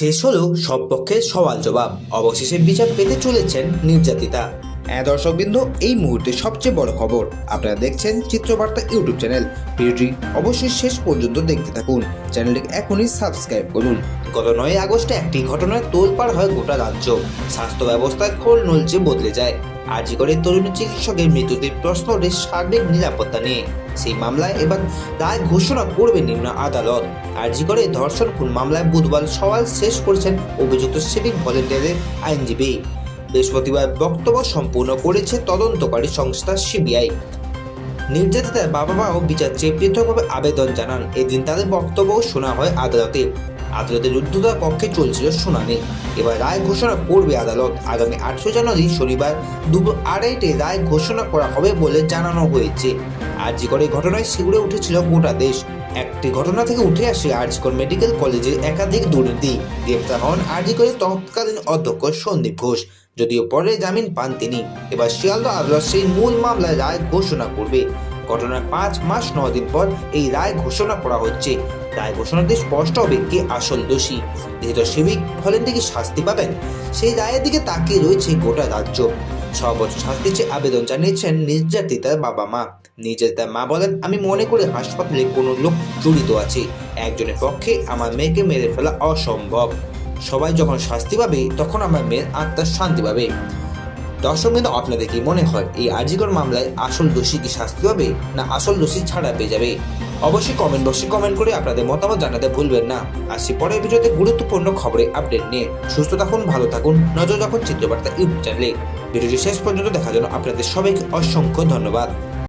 শেষ হলো সব পক্ষের সওয়াল জবাব। অবশেষে বিচার পেতে চলেছেন নির্যাতিতা। হ্যাঁ দর্শকবৃন্দ, এই মুহূর্তে সবচেয়ে বড় খবর। আপনারা দেখছেন চিত্রবার্তা ইউটিউব চ্যানেল। ভিডিওটি অবশ্যই শেষ পর্যন্ত দেখতে থাকুন। চ্যানেলটি এখনই সাবস্ক্রাইব করুন। গত নয় আগস্টে একটি ঘটনায় তোলপাড় হয় গোটা রাজ্য। স্বাস্থ্য ব্যবস্থায় খোল নলচে বদলে যায়। আরজি করে তরুণ চিকিৎসকের মৃত্যুতে প্রশ্ন ওঠে সার্বিক নিরাপত্তা নিয়ে। সেই মামলায় এবার রায় ঘোষণা করবে নিম্ন আদালত। আরজি করে ধর্ষণ খুন মামলায় বুধবার সওয়াল শেষ করেছেন অভিযুক্ত সিভিক ভলেন্টিয়ারের আইনজীবী। বৃহস্পতিবার বক্তব্য সম্পূর্ণ করেছে তদন্তকারী সংস্থা সিবিআই। নির্যাতিতার বাবা মাও বিচার চেয়ে পৃথকভাবে আবেদন জানান। এদিন তাদের বক্তব্য শোনা হয় আদালতে। আদালতের রুদ্ধতার পক্ষে চলছিল শুনানি। এবার রায় ঘোষণা করবে আদালত। আগামী আটশো জানুয়ারি শনিবার দুপুর আড়াইটে রায় ঘোষণা করা হবে বলে জানানো হয়েছে। আরজিকর এই ঘটনায় শিগুড়ে উঠেছিল গোটা দেশ। একটি ঘটনা থেকে উঠে আসে আরজিকর মেডিকেল কলেজের একাধিক দুর্নীতি। গ্রেপ্তার হন আরজিকরের তৎকালীন অধ্যক্ষ সন্দীপ ঘোষ, যদিও পরে জামিন পান তিনি। এবার শিয়ালদা আদালত সেই মূল মামলায় রায় ঘোষণা করবে। ঘটনার পাঁচ মাস ন দিন পর এই রায় ঘোষণা করা হচ্ছে। রায় ঘোষণাতে স্পষ্ট হবে কে আসল দোষী। যেহেতু সিভিক হলেন থেকে শাস্তি পাবেন, সেই রায়ের দিকে তাকিয়ে রয়েছে গোটা রাজ্য। সর্বোচ্চ শাস্তি চেয়ে আবেদন জানিয়েছেন নির্যাতিতার বাবা মা। নির্যাতিতার মা বলেন, আমি মনে করি হাসপাতালে কোনো লোক জড়িত আছে। একজনের পক্ষে আমার মেয়েকে মেরে ফেলা অসম্ভব। সবাই যখন শাস্তি পাবে, তখন আমার মেয়ের আত্মার শান্তি পাবে। দর্শক বিন্দু, আপনাদের কি মনে হয় এই আর্জিকর মামলায় আসল দোষী কি শাস্তি হবে না আসল দোষী ছাড়া পেয়ে যাবে? অবশ্যই কমেন্ট বক্সে কমেন্ট করে আপনাদের মতামত জানাতে ভুলবেন না। আসছি পরের ভিডিওতে গুরুত্বপূর্ণ খবরে আপডেট নিয়ে। সুস্থ থাকুন, ভালো থাকুন, নজর রাখুন চিত্রবার্তা ইউটিউব চ্যানেলে। ভিডিওটি শেষ পর্যন্ত দেখার জন্য আপনাদের সবাইকে অসংখ্য ধন্যবাদ।